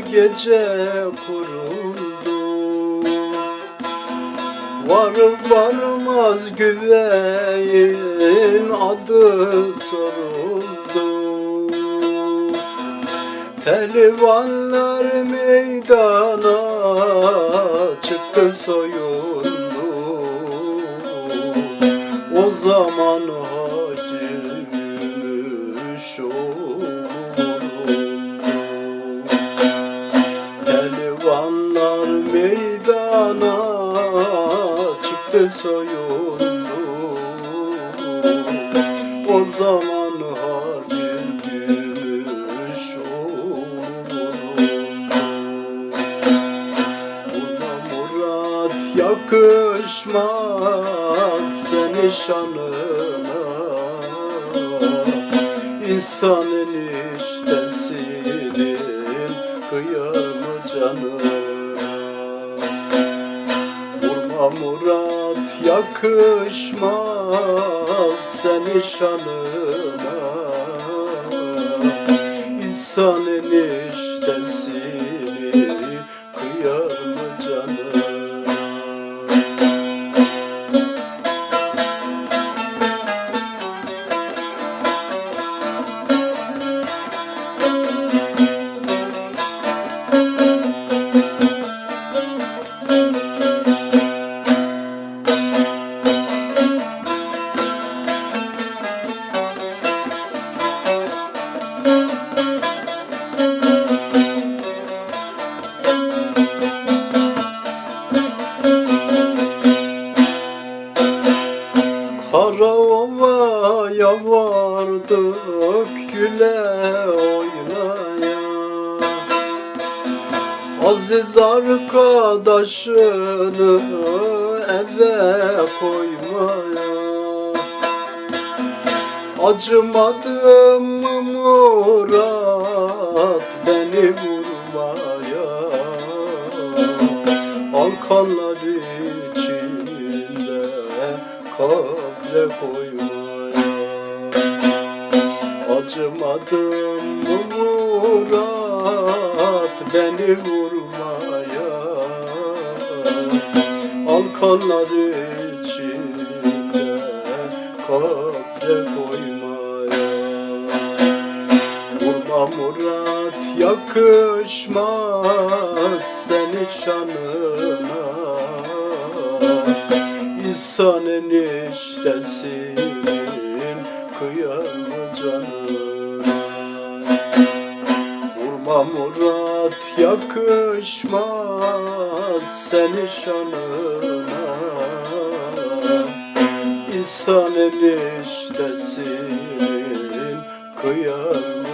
gece kuruldu. Varıp varmaz güveyin adı soruldu. Pehlivanlar meydana çıktı soyundu. O zaman hacı O zaman hacı gümüş Buna murat yakışmaz seni şanına. İnsanın yakışmaz seni şanına. İnsanın iştesini Karaova'ya vardık güle oynaya. Aziz arkadaşını eve koymaya. Acımadım Murat beni Alkanlar içinde kabre koymaya Acımadım Murat beni vurmaya. Alkanlar içinde kabre koymaya. Vurma Murat yakışmaz seni şanına İnsanın iştesin kıyamı canına. Vurma Murat yakışmaz seni şanına. İnsanın iştesin kıyamı